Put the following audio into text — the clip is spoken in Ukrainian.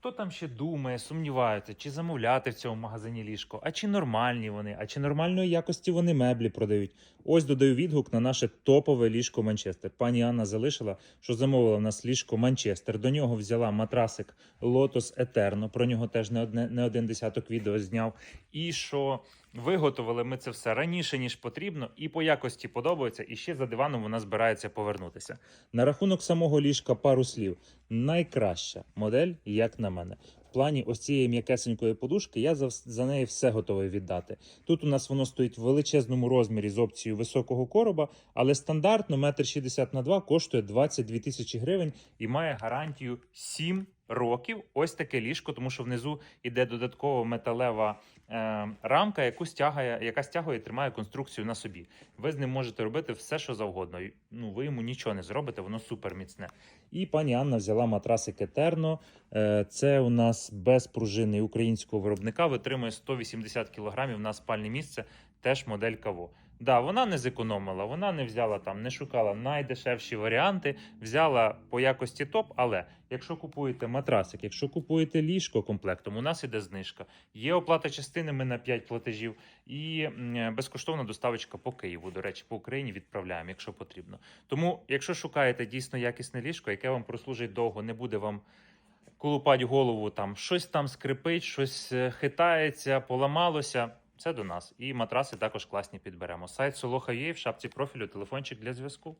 Хто там ще думає, сумнівається, чи замовляти в цьому магазині ліжко, а чи нормальні вони, а чи нормальної якості вони меблі продають. Ось додаю відгук на наше топове ліжко Манчестер. Пані Анна залишила, що замовила в нас ліжко Манчестер. До нього взяла матрасик Lotus Eterno, Про нього теж не одне не один десяток відео зняв. І що виготовили ми це все раніше ніж потрібно, і по якості подобається. І ще за диваном вона збирається повернутися. На рахунок самого ліжка пару слів. Найкраща модель, як на мене. В плані ось цієї м'якесенької подушки я за, за неї все готовий віддати. Тут у нас воно стоїть в величезному розмірі з опцією високого короба, але стандартно 1,60 на 2 коштує 22 тисячі гривень і має гарантію 7 років. Ось таке ліжко, тому що внизу йде додаткова металева е, рамка, яку стягає, яка стягує і тримає конструкцію на собі. Ви з ним можете робити все, що завгодно. Ну, ви йому нічого не зробите, воно супер міцне. І пані Анна взяла матрасик Етерно. Е, Це у нас безпружинний українського виробника, витримує 180 кг на спальне місце, теж модель Каво. Да, вона не зекономила, вона не взяла там, не шукала найдешевші варіанти, взяла по якості топ. Але якщо купуєте матрасик, якщо купуєте ліжко комплектом, у нас іде знижка. Є оплата частинами на 5 платежів і безкоштовна доставочка по Києву. До речі, по Україні відправляємо, якщо потрібно. Тому, якщо шукаєте дійсно якісне ліжко, яке вам прослужить довго, не буде вам колупать голову, там щось там скрипить, щось е, хитається, поламалося. Це до нас. І матраси також класні підберемо. Сайт Soloha.ua в шапці профілю, телефончик для зв'язку.